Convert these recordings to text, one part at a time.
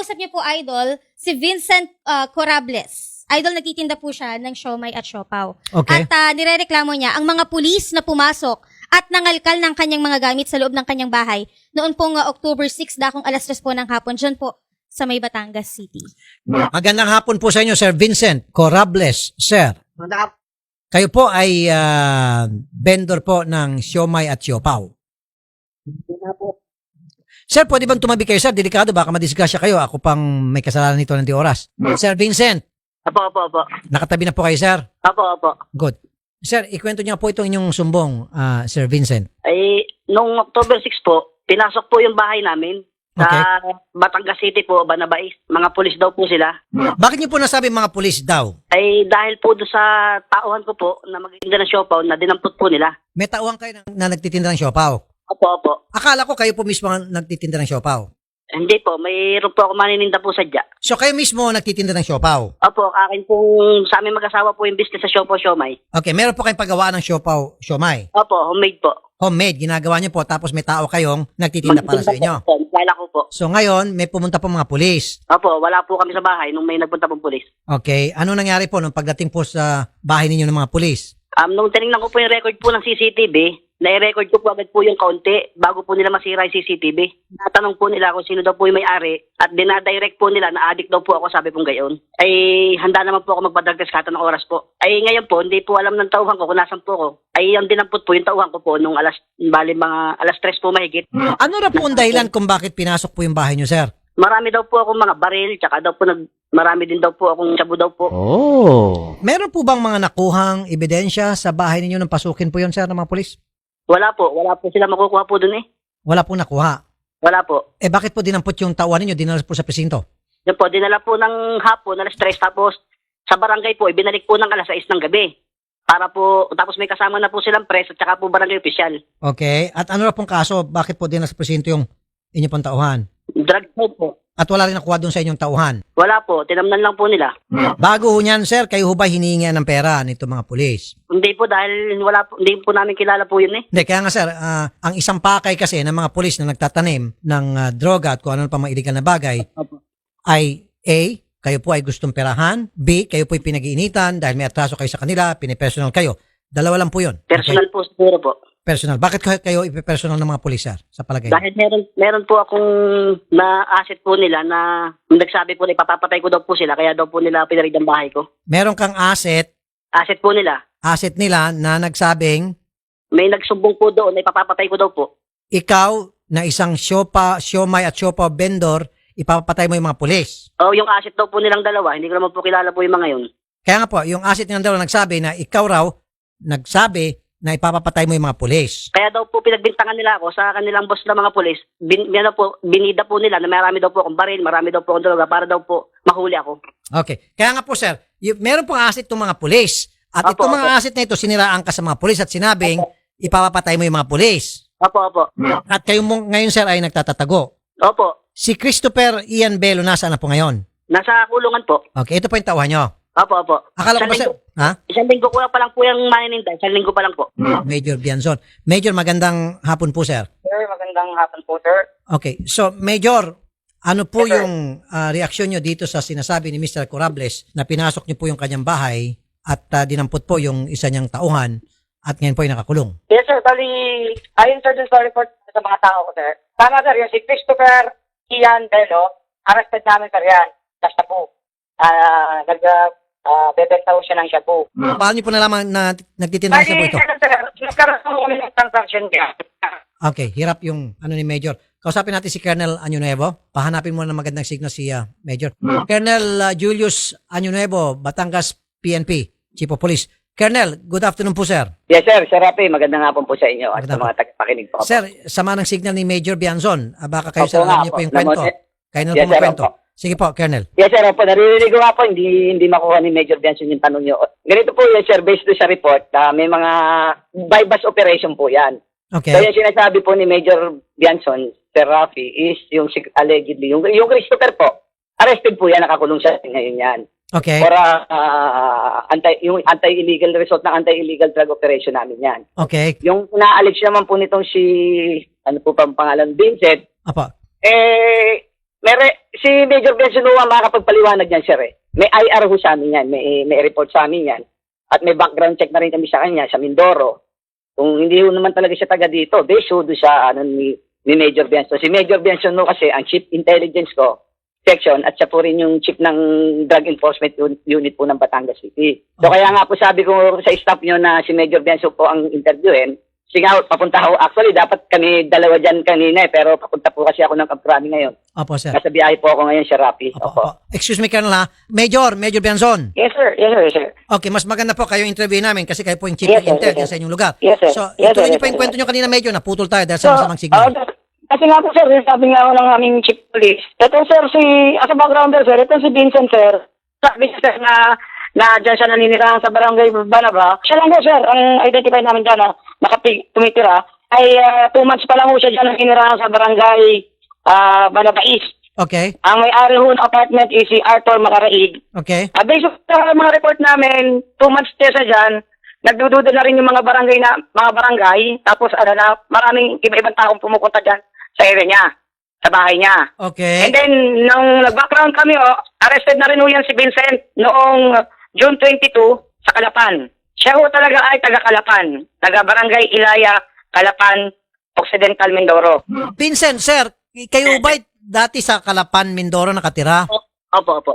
kausap niyo po, Idol, si Vincent uh, Corables. Idol, nagtitinda po siya ng siomay at siopaw. Okay. At uh, nirereklamo niya ang mga pulis na pumasok at nangalkal ng kanyang mga gamit sa loob ng kanyang bahay noon pong uh, October 6, dakong alas 3 po ng hapon, dyan po sa may Batangas City. Magandang hapon po sa inyo, Sir Vincent Corables, Sir. Kayo po ay ah, vendor po ng siomay at siopaw. Na po. Sir, pwede bang tumabi kayo, sir? Delikado, baka madisgrasya kayo. Ako pang may kasalanan nito ng di oras. Sir Vincent, Apo, apo, apo. nakatabi na po kayo, sir. Apo, apo. Good. Sir, ikwento niyo po itong inyong sumbong, ah, Sir Vincent. Ay, nung October 6 po, pinasok po yung bahay namin sa Batangas City po, Banabais. Mga pulis daw po sila. Bakit niyo po nasabi mga pulis daw? Ay, dahil po doon sa tauhan ko po na magiging ng siopaw na dinampot po nila. May tauhan kayo na, na nagtitinda ng siopaw. Opo, opo. Akala ko kayo po mismo ang nagtitinda ng siopaw. Hindi po, mayroon po ako manininda po sadya. So kayo mismo ang nagtitinda ng siopaw. Opo, akin pong sa aming mag-asawa po yung business sa siopaw siomay. Okay, meron po kayong paggawa ng siopaw, siomay. Opo, homemade po. Homemade, ginagawa niyo po tapos may tao kayong nagtitinda para sa inyo. Po, Kala ko po. So ngayon, may pumunta po mga pulis. Opo, wala po kami sa bahay nung may nagpunta pong pulis. Okay, ano nangyari po nung pagdating po sa bahay ninyo ng mga pulis? Um, nung tinignan ko po yung record po ng CCTV, nai-record ko po agad po yung kaunti bago po nila masira yung CCTV. Natanong po nila kung sino daw po yung may-ari at dinadirect po nila na addict daw po ako sabi pong gayon. Ay handa naman po ako magpa-drug test kahit ng oras po. Ay ngayon po, hindi po alam ng tauhan ko kung nasan po ako. Ay ang dinampot po yung tauhan ko po nung alas, bali mga alas 3 po mahigit. Ano na po ang dahilan kung bakit pinasok po yung bahay niyo, sir? Marami daw po akong mga baril, tsaka daw po nag, marami din daw po akong sabu daw po. Meron po bang mga nakuhang ebidensya sa bahay ninyo nang pasukin po yun, sir, ng mga pulis? Wala po, wala po sila makukuha po dun eh. Wala pong nakuha. Wala po. Eh bakit po dinampot yung tauhan ninyo, dinala po sa presinto? Yan po, dinala po ng hapon, alas 3, tapos sa barangay po, ibinalik po ng alas 6 ng gabi. Para po, tapos may kasama na po silang press at saka po barangay official. Okay, at ano na pong kaso, bakit po dinala sa presinto yung inyo pong tauhan? Drug po po. At wala rin nakuha doon sa inyong tauhan. Wala po, tinamnan lang po nila. Bago ho niyan, sir, kayo ho ba hiningi ng pera nito mga pulis? Hindi po dahil wala po, hindi po namin kilala po yun eh. Hindi, kaya nga sir, ah, ang isang pakay kasi ng mga pulis na nagtatanim ng ah, droga at kung ano pa mga illegal na bagay Opo. ay A, kayo po ay gustong perahan, B, kayo po ay pinag-iinitan dahil may atraso kayo sa kanila, pinipersonal kayo. Dalawa lang po yun. Personal po siguro po. Personal. Bakit kayo, kayo ipipersonal ng mga pulis, sir, sa palagay? Dahil meron, meron po akong na asset po nila na nagsabi po na ipapapatay ko daw po sila, kaya daw po nila pinarig ang bahay ko. Meron kang asset, Asset po nila. asset nila na nagsabing May nagsumbong po doon na ipapapatay ko daw po. ikaw na isang siopa, siomay at siopa vendor, ipapatay mo yung mga pulis. O yung asset daw po nilang dalawa, hindi ko naman po kilala po yung mga yun. Kaya nga po, yung asset nilang dalawa nagsabi na ikaw raw, nagsabi na ipapapatay mo yung mga pulis. Kaya daw po pinagbintangan nila ako sa kanilang boss na mga pulis. Bin, ano po, binida po nila na marami daw po akong baril, marami daw po akong droga para daw po mahuli ako. Okay. Kaya nga po sir, y- meron pong asset itong mga pulis. At Opo, itong mga opo. asset na ito, siniraan ka sa mga pulis at sinabing, ipapapatay mo yung mga pulis. Opo, opo. At kayo mo ngayon sir ay nagtatatago. Opo. Si Christopher Ian Bello, nasaan na po ngayon? Nasa kulungan po. Okay, ito po yung tauhan nyo. Opo, opo. Akala ko Isang linggo, ha? isang linggo ko pa lang po yung manininda. Isang linggo pa lang po. Major Bianzon. Major, magandang hapon po sir. Sir, magandang hapon po, sir. Okay, so Major, ano po Yes, sir. yung ah, reaksyon nyo dito sa sinasabi ni Mr. Corables na pinasok nyo po yung kanyang bahay at ah, dinampot po yung isa niyang tauhan at ngayon po ay nakakulong? Yes, sir. Bali, ayon sir dun sa report sa mga tao ko, sir. Tama, sir. Yung si Christopher Ian Bello, arrested namin, sir, yan. Sa Shabu. Ah, nag, uh, bebenta ho siya ng Shabu. Paano nyo po nalaman na nagtitinda siya po ito? nagkaroon po kami ng transaction niya. Okay, hirap yung ano ni Major. Kausapin natin si Colonel Año Nuevo. Pahanapin mo ng magandang signal si ah, Major. Colonel ah, Julius Año Nuevo, Batangas PNP, Chief of Police. Colonel, good afternoon po sir. Yes, sir. Sir Rapi, magandang hapon po sa inyo at Magandang sa mga tagapakinig po. Sir, sama ng signal ni Major Bianzon. Ah, baka kayo Opo sir, nga alam niyo po. po yung kwento. Kayo na Yes, po sir, magkwento. opo. Sige po, Colonel. Yes, sir. Opo, naririnig ko nga po, hindi, hindi makuha ni Major Benson yung tanong nyo. Ganito po yan, sir, based doon sa report, ah, may mga bypass operation po yan. Okay. So yung sinasabi po ni Major Bianson, Sir Rafi, is yung sig- allegedly, yung, yung Christopher po, arrested po yan, nakakulong siya ngayon yan. Okay. For ah, anti, yung anti-illegal result ng anti-illegal drug operation namin yan. Okay. Yung na-allege naman po nitong si, ano po pang pangalan, Vincent, Apa. eh, may re- si Major Bensonoa makakapagpaliwanag niyan, sir eh. May IR ho sa amin yan, may, may report sa amin yan. At may background check na rin kami sa kanya, sa Mindoro. Kung hindi ho naman talaga siya taga dito, ho doon sa ano, ni, ni Major Benson. Si Major Benson no kasi ang Chief Intelligence ko, section, at siya po rin yung chief ng Drug Enforcement Un- Unit po ng Batangas City. So Okay. kaya nga po sabi ko sa staff nyo na si Major Benson po ang interviewin, Sige nga, papunta ako. Actually, dapat kami dalawa dyan kanina eh, pero papunta po kasi ako ng Kaprami ngayon. Opo, sir. Nasa biyahe po ako ngayon sa Rappi. Opo, Opo. opo. Excuse me, Colonel ha. Major, Major Bianzon. Yes, sir. Yes, sir. Yes, sir. Okay, mas maganda po kayo interview namin kasi kayo po yung chief Yes, of sir, intel yes, sa inyong lugar. Yes, sir. So, Yes, ituloy sir, niyo pa yes, yung sir. kwento niyo kanina, Major. Naputol tayo dahil sa masamang signal. ah, kasi nga po sir, sabi nga ako ng aming chief police. Ito sir, si, as a backgrounder sir, ito si Vincent sir. Sabi niya sir na, na dyan siya naninirahan sa barangay Banaba. Siya lang po sir, ang identify namin dyan na nakapi, tumitira, ay ah, two months pa lang po siya dyan naninirahan sa barangay Banaba East. Okay, Ang may-ari ho ng apartment is si Arthur Macaraig. okay. Uh, based sa mga report namin, two months stay sa dyan, nagdududa na rin yung mga barangay na mga barangay, tapos ano na, maraming iba-ibang taong pumupunta dyan sa area niya, sa bahay niya. Okay. And then, nung nag-background kami, oh, arrested na rin ho yan si Vincent noong June 22 sa Kalapan. Siya ho talaga ay taga-Kalapan, taga-barangay Ilaya, Kalapan, Occidental, Mindoro. Vincent, sir, kayo ba dati sa Kalapan, Mindoro nakatira? Opo, opo.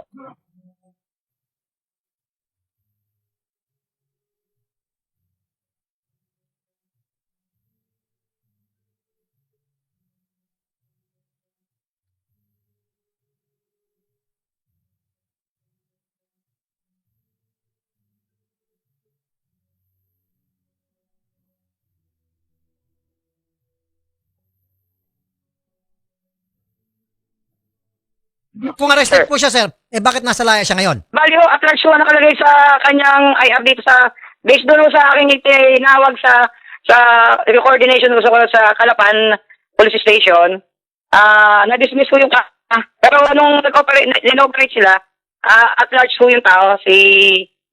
Kung arrested po siya, sir, eh bakit nasa laya siya ngayon? Bali ho, at large ho nakalagay sa kanyang IR dito sa, based doon ho sa aking itinawag sa, sa coordination ho sa, sa Kalapan Police Station, ah na-dismiss ho yung ka, ah, pero nung nag-operate, nag-operate sila, ah, at large ho yung tao, si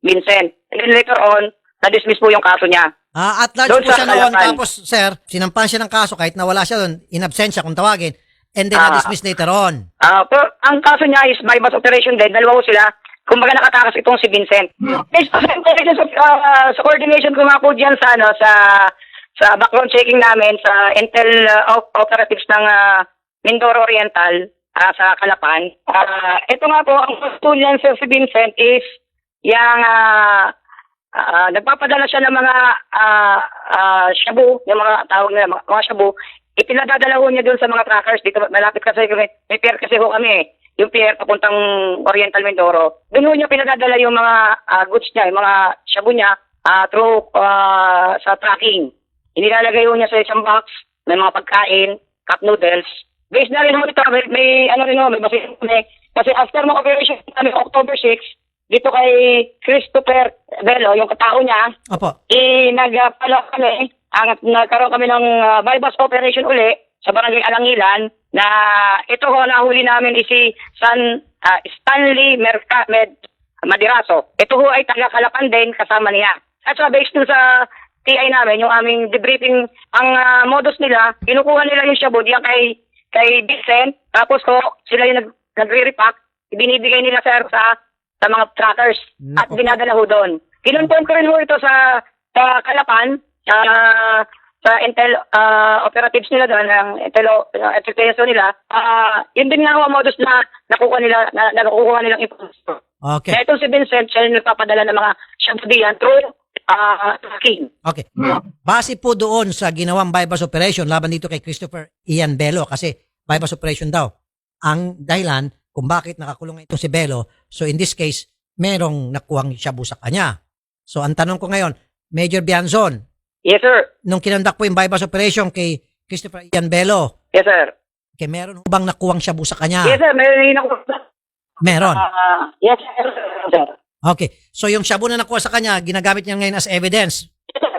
Vincent. And then later on, na-dismiss po yung kaso niya. Ah, at large Doon po sa siya noon. Kalapan. Tapos, sir, sinampan siya ng kaso kahit nawala siya doon, in absentia kung tawagin, and then Ah. na-dismiss later on. Ah, pero ang kaso niya is by bus operation din. Dalawa ho sila. Kumbaga nakatakas itong si Vincent. Based sa intelligence of, ah, sa coordination ko nga po diyan sa ano sa sa background checking namin sa intel ah, op- operatives ng ah, Mindoro Oriental ah, sa Kalapan. Ah, ito nga po ang gusto niyan sir si Vincent is yung ah, ah, nagpapadala siya ng mga ah, ah, shabu, yung mga tawag nila, mga, mga shabu, ipinadadala ho niya doon sa mga trackers. Dito malapit kasi may, may pier kasi ho kami eh. yung pier papuntang Oriental Mindoro. Doon ho niya pinadadala yung mga ah, goods niya yung mga shabu niya ah, through ah, sa tracking. Inilalagay ho niya sa isang box. May mga pagkain cup noodles. Based na rin ho ito may, may ano rin ho may basin kami kasi after ng operation namin October 6 dito kay Christopher Velo yung katao niya Opo. eh, nagpala kami, ang, nagkaroon kami ng uh, bypass operation uli sa barangay Alangilan na ito ho, nahuli namin is si San, ah, Stanley Merca, Med, Madiraso. Ito ho ay taga-Kalapan din kasama niya. At sa based dun sa TI namin, yung aming debriefing, ang ah, modus nila, kinukuha nila yung shabu diyan kay, kay Vincent, tapos ho, sila yung nag, nagre-repack, ibinibigay nila sir sa sa mga trackers at dinadala ho doon. Kinonfirm ko rin ho ito sa sa Kalapan, sa sa Intel ah, operatives nila doon, ang Intel uh, expectation nila, ah yun din nga ang modus na nakuha nila, na, na nakukuha nilang information. Okay. Kaya itong si Vincent, siya yung nagpapadala ng mga shabu diyan through ah tracking. Okay. Base po doon sa ginawang bypass operation laban dito kay Christopher Ian Belo kasi bypass operation daw ang dahilan kung bakit nakakulong ito si Belo. So in this case, merong nakuhang shabu sa kanya. So ang tanong ko ngayon, Major Bianzon, Yes, sir. nung kinandak po yung bypass operation kay Christopher Ian Belo, Yes, sir. kay meron ho bang nakuhang shabu sa kanya? Yes, sir. Meron ako. Meron. Ah, yes, sir. sir. Okay. So yung shabu na nakuha sa kanya, ginagamit niya ngayon as evidence. Yes, sir.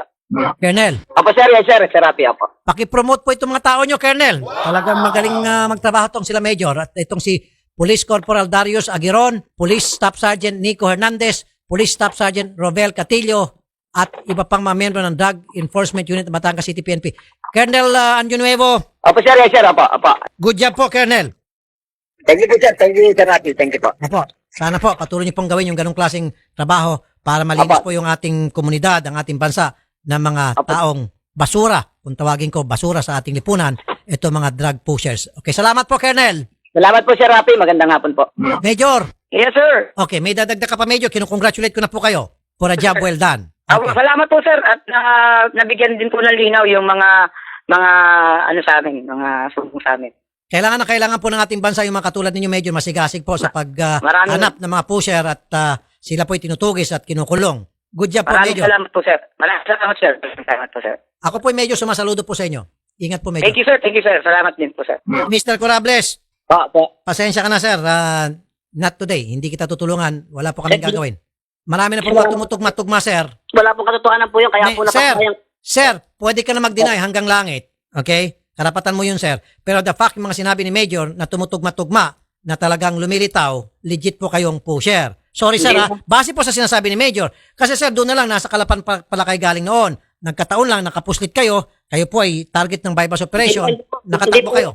Colonel, Apo, sir. Yes, sir. Serapi, apo. Paki-promote po itong mga tao nyo, Colonel. Talagang magaling ah, magtrabaho tong sila Major. At itong si Police Corporal Darius Agiron, Police Staff Sergeant Nico Hernandez, Police Staff Sergeant Rovel Catillo, at iba pang mga membro ng Drug Enforcement Unit ng Batangas City PNP. Colonel uh, Anjo Nuevo, Apo, sir. Yes, sir. Apo, apo. good job po, Colonel. Thank you po, sir. Thank you, Sir Rafi. Thank you po. Opo, sana po patuloy niyo pong gawin yung ganong klaseng trabaho para malinis Opo. po yung ating komunidad, ang ating bansa ng mga Opo. taong basura. Kung tawagin ko basura sa ating lipunan, ito mga drug pushers. Okay, salamat po, Colonel. Salamat po, Sir Rafi. Magandang hapon po. Major, Yes, sir. okay, may dadagdag ka pa, Major. Kinukongratulate ko na po kayo for a job well done. Ah, Okay. Salamat po, sir. At ah, nabigyan din po ng linaw yung mga mga ano sa amin, mga sumbong sa amin. Kailangan na kailangan po ng ating bansa yung mga katulad ninyo medyo masigasig po sa paghanap ng mga pusher at ah, sila po'y tinutugis at kinukulong. Good job po, Maraming Major. salamat po, sir. Maraming salamat, sir. Salamat po, sir. Ako po'y medyo sumasaludo po sa inyo. Ingat po, Major. Thank you, sir. Thank you, sir. Salamat din po, sir. Mr. Corables, Po, po. pasensya ka na, sir. Ah, not today. Hindi kita tutulungan. Wala po kaming gagawin. Marami na po mga tumutugma-tugma, sir. Wala pong katotohanan po yun, kaya May- po sir. Sir, pwede ka na mag-deny hanggang langit. Okay? Karapatan mo yun, sir. Pero the fact, yung mga sinabi ni Major na tumutugma-tugma, na talagang lumilitaw, legit po kayong pusher. Sorry, sir, Hindi ha? Base po sa sinasabi ni Major. Kasi, sir, doon na lang, nasa kalapan pa, pala kayo galing noon. Nagkataon lang, nakapuslit kayo. Kayo po ay target ng bypass operation. Hindi po- hindi Nakatakbo kayo.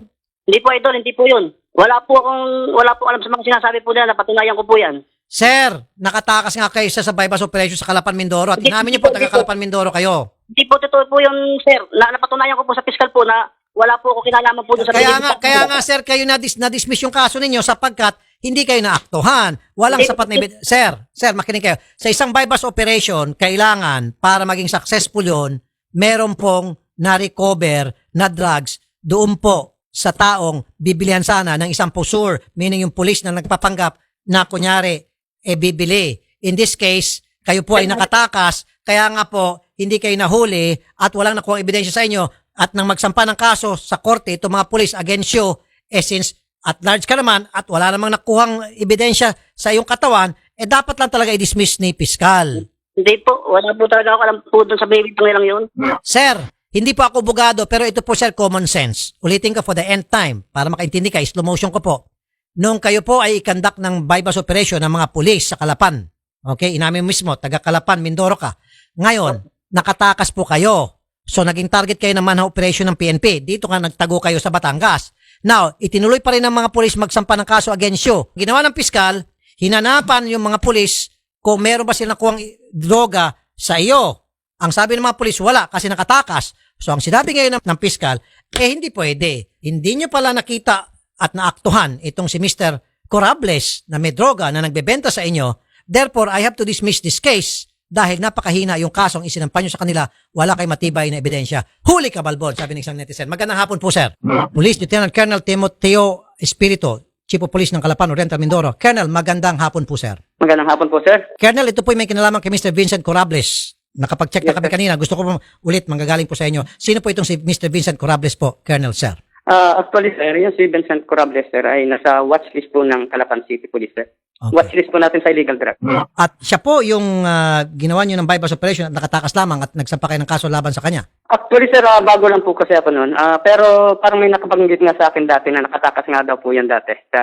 Hindi po idol, hindi po yun. Wala po akong, wala po alam sa mga sinasabi po nila, napatunayan ko po yan. Sir, nakatakas nga kayo sa, bypass operation sa Kalapan Mindoro at inamin niyo po taga po. Kalapan Mindoro kayo. Hindi po totoo po yun, sir. Na, napatunayan ko po sa fiscal po na wala po ako kinalaman po doon sa Kaya nga, kaya nga sir, kayo na dis, na-dismiss yung kaso ninyo sapagkat hindi kayo naaktuhan. Walang Hindi- sapat na ebid- Sir, sir, makinig kayo. Sa isang bypass operation, kailangan para maging successful yun, meron pong na-recover na drugs doon po sa taong bibilihan sana ng isang pusur, meaning yung police na nagpapanggap na kunyari, e bibili. In this case, kayo po ay nakatakas, kaya nga po, hindi kayo nahuli at walang nakuha ebidensya sa inyo at nang magsampa ng kaso sa korte, itong mga police against you, eh since at large ka naman at wala namang nakuhang ebidensya sa iyong katawan, eh dapat lang talaga i-dismiss ni piskal. Hindi po, wala po talaga ako alam po doon sa baby pang lang yun. Sir, hindi po ako bugado pero ito po sir common sense. Ulitin ko for the end time para makaintindi ka, slow motion ko po. Nung kayo po ay ikandak ng bypass operation ng mga pulis sa Kalapan, okay, inamin mo mismo, taga Kalapan, Mindoro ka. Ngayon, nakatakas po kayo. So, naging target kayo ng operation ng PNP. Dito nga nagtago kayo sa Batangas. Now, itinuloy pa rin ng mga pulis magsampa ng kaso against you. Ginawa ng piskal, hinanapan yung mga pulis kung meron ba silang nakuhang droga sa iyo. Ang sabi ng mga pulis, wala kasi nakatakas. So ang sinabi ngayon ng, ng piskal, eh hindi pwede. Hindi nyo pala nakita at naaktuhan itong si Mr. Corables na may droga na nagbebenta sa inyo. Therefore, I have to dismiss this case dahil napakahina yung kasong isinampan nyo sa kanila, wala kay matibay na ebidensya. Huli ka, Balbon, sabi ng isang netizen. Magandang hapon po, sir. Police Lieutenant Colonel Timoteo Espirito, Chief of Police ng Calapan, Oriental Mindoro. Colonel, magandang hapon po, sir. Magandang hapon po, sir. Colonel, ito po may kinalaman kay Mr. Vincent Corables. Nakapag-check na kami kanina. Gusto ko po ulit manggagaling po sa inyo. Sino po itong si Mr. Vincent Corables po, Colonel, sir? Ah, actually, sir, yung si Vincent Corables, sir, ay nasa watchlist po ng Calapan City Police, sir. Okay. Watchlist po natin sa illegal drug. At siya po yung ah, ginawa nyo ng bypass operation at nakatakas lamang at nagsampa kayo ng kaso laban sa kanya. Actually, sir, ah, bago lang po kasi ako noon. Ah, pero parang may nakabanggit nga sa akin dati na nakatakas nga daw po yan dati sa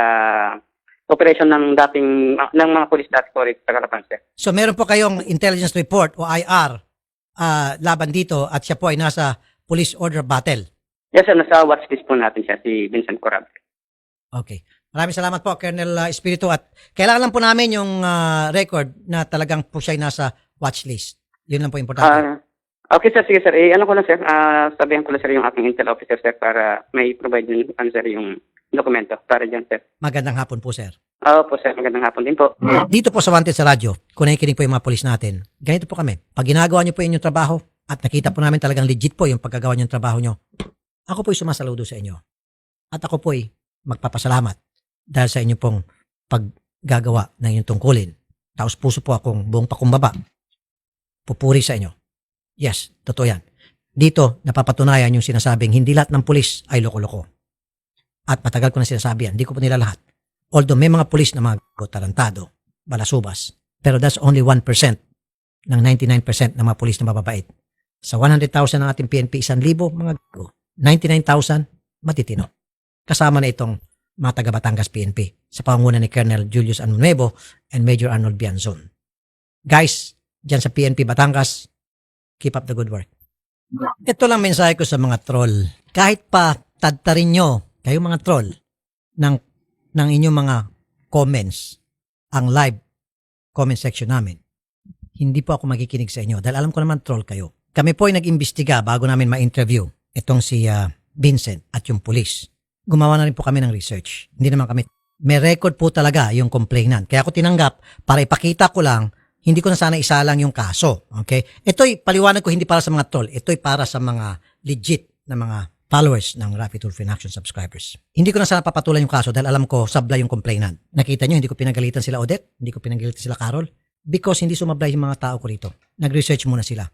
operation ng dating, ah, ng mga police dati po sa Calapan, sir. So meron po kayong intelligence report o IR ah, laban dito at siya po ay nasa police order battle. Yes, sir, nasa watchlist po natin siya, si Vincent Corables. Okay. Maraming salamat po, Colonel ah, Espiritu. At kailangan lang po namin yung ah, record na talagang po siya ay nasa watchlist. Yun lang po importante. Ah, okay, sir, sige, sir. Eh, ano ko lang, sir, ah, sabihan ko lang, sir, yung aking intel officer, sir, para may provide yung, sir, yung dokumento para dyan, sir. Magandang hapon po, sir. Oo po, sir. Magandang hapon din po. Dito po sa Wanted sa radyo, kung nakikinig po yung mga polis natin, ganito po kami. Pag ginagawa niyo po yung inyong trabaho at nakita po namin talagang legit po yung pagkagawa niyo ng trabaho niyo, ako po'y sumasaludo sa inyo. At ako po'y magpapasalamat dahil sa inyo pong paggagawa ng inyong tungkulin. Taos puso po akong buong pakumbaba. Pupuri sa inyo. Yes, totoo yan. Dito, napapatunayan yung sinasabing hindi lahat ng pulis ay loko-loko. At matagal ko na sinasabi yan, hindi ko po nila lahat. Although may mga pulis na mga tarantado, balasubas, pero that's only 1% ng 99% ng mga pulis na mababait. Sa 100,000 ng ating PNP, 1,000 mga go. 99,000 matitino. Kasama na itong mga taga Batangas PNP sa pangunguna ni Colonel Julius Anuevo and Major Arnold Bianzon. Guys, dyan sa PNP Batangas, keep up the good work. Ito lang mensahe ko sa mga troll. Kahit pa tadtarin nyo, kayo mga troll, ng ng inyong mga comments ang live comment section namin, hindi po ako magikinig sa inyo dahil alam ko naman troll kayo. Kami po ay nag-imbestiga bago namin ma-interview itong si ah, Vincent at yung police. Gumawa na rin po kami ng research. Hindi naman kami, may record po talaga yung complainant. Kaya ako tinanggap para ipakita ko lang, hindi ko na sana isalang yung kaso. Okay? Ito'y paliwanag ko hindi para sa mga troll. Ito'y para sa mga legit na mga followers ng Rapid in Action subscribers. Hindi ko na sana papatulan yung kaso dahil alam ko sabla yung complainant. Nakita nyo, hindi ko pinagalitan sila Odette, hindi ko pinagalitan sila Carol because hindi sumablay yung mga tao ko rito. Nag-research muna sila.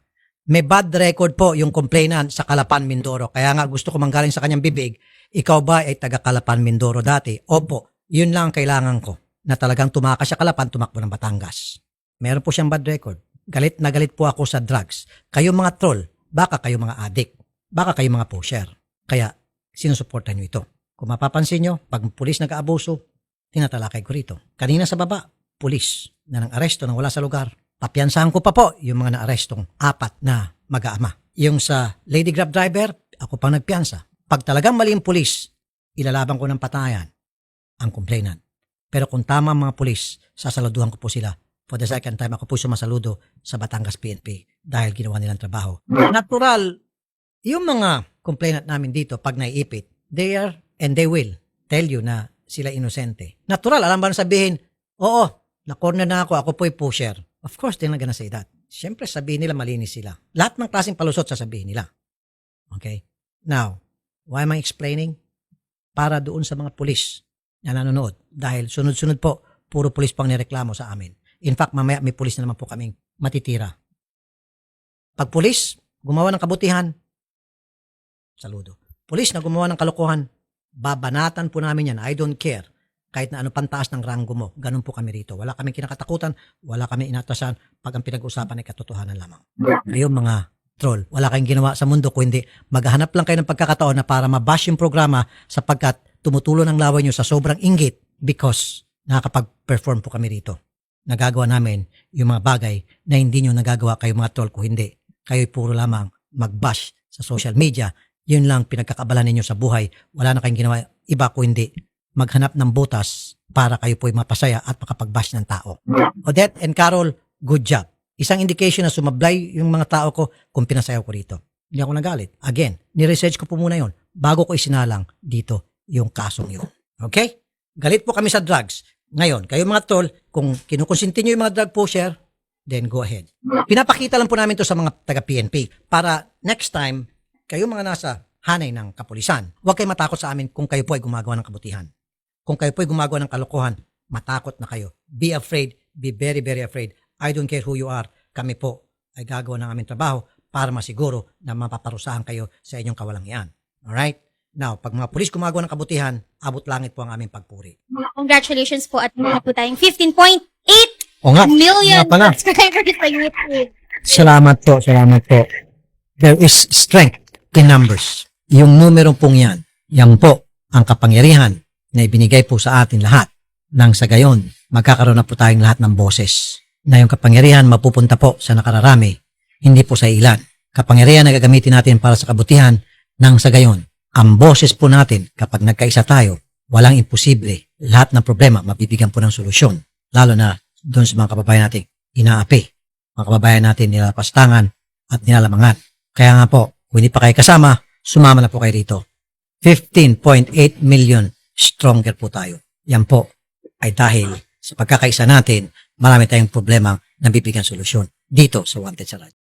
May bad record po yung complainant sa Kalapan, Mindoro. Kaya nga gusto ko manggaling sa kanyang bibig, ikaw ba ay taga Kalapan, Mindoro dati? Opo, yun lang ang kailangan ko. Na talagang tumakas siya Kalapan, tumakbo ng Batangas. Meron po siyang bad record. Galit na galit po ako sa drugs. Kayo mga troll, baka kayo mga addict, baka kayo mga pusher. Kaya sinusuportan nyo ito. Kung mapapansin nyo, pag pulis nag-aabuso, tinatalakay ko rito. Kanina sa baba, pulis na nang aresto nang wala sa lugar. Papiansahan ko pa po yung mga naarestong apat na mag-aama. Yung sa lady grab driver, ako pang nagpiansa. Pag talagang mali yung pulis, ilalaban ko ng patayan ang complainant. Pero kung tama mga pulis, sasaluduhan ko po sila. For the second time, ako po sumasaludo sa Batangas PNP dahil ginawa nilang trabaho. Natural, yung mga complainant namin dito, pag naiipit, they are and they will tell you na sila inosente. Natural, alam ba na sabihin, oo, na-corner na ako, ako po'y pusher. Of course, they're not gonna say that. Siyempre, sabihin nila malinis sila. Lahat ng klaseng palusot sasabihin nila. Okay? Now, why am I explaining? Para doon sa mga pulis na nanonood. Dahil sunod-sunod po, puro pulis pang nireklamo sa amin. In fact, mamaya may pulis na naman po kaming matitira. Pag pulis, gumawa ng kabutihan, saludo. Pulis na gumawa ng kalokohan, babanatan po namin yan. I don't care. Kahit na ano pantaas ng ranggo mo, ganun po kami rito. Wala kaming kinakatakutan, wala kami inatasan pag ang pinag-usapan ay katotohanan lamang. Ngayon mga troll, wala kayong ginawa sa mundo kung hindi maghanap lang kayo ng pagkakataon na para mabash yung programa sapagkat tumutulo ng laway nyo sa sobrang inggit because nakakapag-perform po kami rito. Nagagawa namin yung mga bagay na hindi nyo nagagawa kayo mga troll kung hindi. Kayo puro lamang mag-bash sa social media. Yun lang pinagkakabalan ninyo sa buhay. Wala na kayong ginawa iba kung hindi maghanap ng butas para kayo po'y mapasaya at makapag-bash ng tao. Odette and Carol, good job. Isang indication na sumablay yung mga tao ko kung pinasayaw ko rito. Hindi ako nagalit. Again, ni-research ko po muna yon bago ko isinalang dito yung kasong yun. Okay? Galit po kami sa drugs. Ngayon, kayo mga tol, kung kinukonsinti nyo yung mga drug pusher, then go ahead. Pinapakita lang po namin to sa mga taga-PNP para next time, kayo mga nasa hanay ng kapulisan, huwag kayo matakot sa amin kung kayo po ay gumagawa ng kabutihan. Kung kayo po ay gumagawa ng kalokohan, matakot na kayo. Be afraid, be very, very afraid. I don't care who you are. Kami po ay gagawa ng aming trabaho para masiguro na mapaparusahan kayo sa inyong kawalangian. Alright? Now, pag mga pulis gumagawa ng kabutihan, abot langit po ang aming pagpuri. Congratulations po at meron po tayong 15.8 O nga, million nga pala. subscribers sa YouTube. Salamat po, salamat po. There is strength in numbers. Yung numero pong yan, yan po ang kapangyarihan na ibinigay po sa atin lahat. Nang sa gayon, magkakaroon na po tayong lahat ng boses. Na yung kapangyarihan mapupunta po sa nakararami, hindi po sa ilan. Kapangyarihan na gagamitin natin para sa kabutihan, nang sa gayon, ang boses po natin kapag nagkaisa tayo, walang imposible. Lahat ng problema mabibigyan po ng solusyon. Lalo na doon sa mga kababayan natin inaapi mga kababayan natin nilapastangan at nilalamangan. Kaya nga po, kung hindi pa kayo kasama, sumama na po kayo rito. 15.8 million stronger po tayo. Yan po ay dahil sa pagkakaisa natin, marami tayong problema na bibigyan solusyon dito sa Wanted sa.